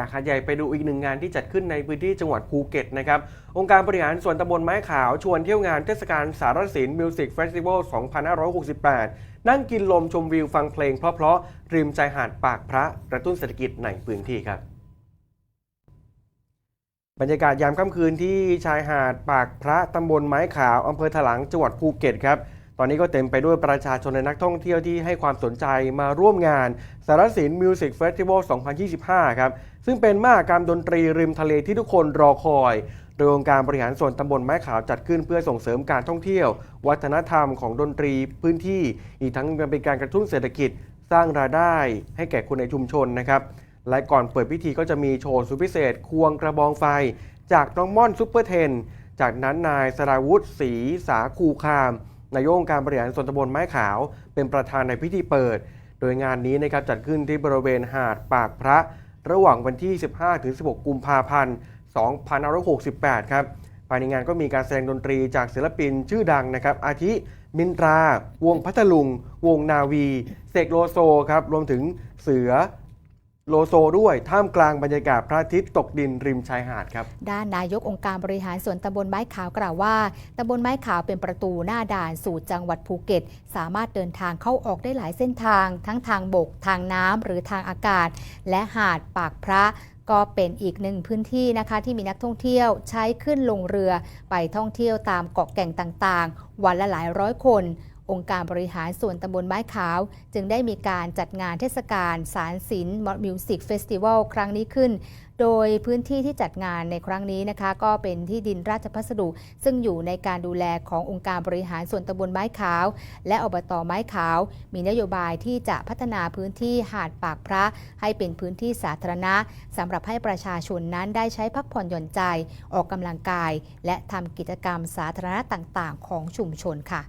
จากหาดใหญ่ไปดูอีกหนึ่งงานที่จัดขึ้นในพื้นที่จังหวัดภูเก็ตนะครับองค์การบริหารส่วนตำบลไม้ขาวชวนเที่ยวงานเทศกาลสารสินมิวสิกเฟสติวัล 2568 นั่งกินลมชมวิวฟังเพลงเพราะๆริมชายหาดปากพระกระตุ้นเศรษฐกิจในพื้นที่ครับบรรยากาศยามค่ำคืนที่ชายหาดปากพระตำบลไม้ขาวอำเภอถลางจังหวัดภูเก็ตครับ ตอนนี้ก็เต็มไปด้วยประชาชนและนักท่องเที่ยวที่ให้ความสนใจมาร่วมงานสารสินมิวสิกเฟสติวัล 2025 ครับ ซึ่งเป็นมหากรรมดนตรีริมทะเลที่ทุกคนรอคอย โดยองค์การบริหารส่วนตำบลไม้ขาวจัดขึ้นเพื่อส่งเสริมการท่องเที่ยว วัฒนธรรมของดนตรีพื้นที่ อีกทั้งยังเป็นการกระตุ้นเศรษฐกิจ สร้างรายได้ ให้แก่คนในชุมชนนะครับและก่อนเปิดพิธีก็จะมีโชว์สุดพิเศษ ควงกระบองไฟ จากน้องม่อนซุปเปอร์เทน จากนั้นนายสราวุธศรีสาคูคาม นายกองการบริหารส่วนตำบลไม้ขาว เป็นประธานในพิธีเปิด โดยงานนี้นะครับจัดขึ้นที่บริเวณหาดปากพระ ระหว่างวันที่ 15-16 กุมภาพันธ์ 2568 ครับ ภายในงานก็มีการแสดงดนตรีจากศิลปินชื่อดังนะครับ อาทิ มินตรา วงพัทลุง วงนาวี เสกโลโซครับ รวมถึงเสือ โลโซด้วย ท่ามกลางบรรยากาศพระอาทิตย์ตกดินริมชายหาดครับ ด้านนายกองค์การบริหารส่วนตำบลไม้ขาวกล่าวว่าตำบลไม้ขาวเป็นประตูหน้าด่านสู่จังหวัดภูเก็ต สามารถเดินทางเข้าออกได้หลายเส้นทาง ทั้งทางบก ทางน้ำหรือทางอากาศ และหาดปากพระก็เป็นอีกหนึ่งพื้นที่นะคะที่มีนักท่องเที่ยวใช้ขึ้นลงเรือไปท่องเที่ยวตามเกาะแก่งต่างๆ วันละหลายร้อยคน องค์การบริหารส่วนตำบลไม้ขาว จึงได้มีการจัดงานเทศกาลสารศิลป์มิวสิกเฟสติวัลครั้งนี้ขึ้น โดยพื้นที่ที่จัดงานในครั้งนี้นะคะ ก็เป็นที่ดินราชพัสดุ ซึ่งอยู่ในการดูแลขององค์การบริหารส่วนตำบลไม้ขาว และอบตไม้ขาว มีนโยบายที่จะพัฒนาพื้นที่หาดปากพระ ให้เป็นพื้นที่สาธารณะสำหรับให้ประชาชนนั้นได้ใช้พักผ่อนหย่อนใจ ออกกำลังกาย และทำกิจกรรมสาธารณะต่าง ๆ ของชุมชนค่ะ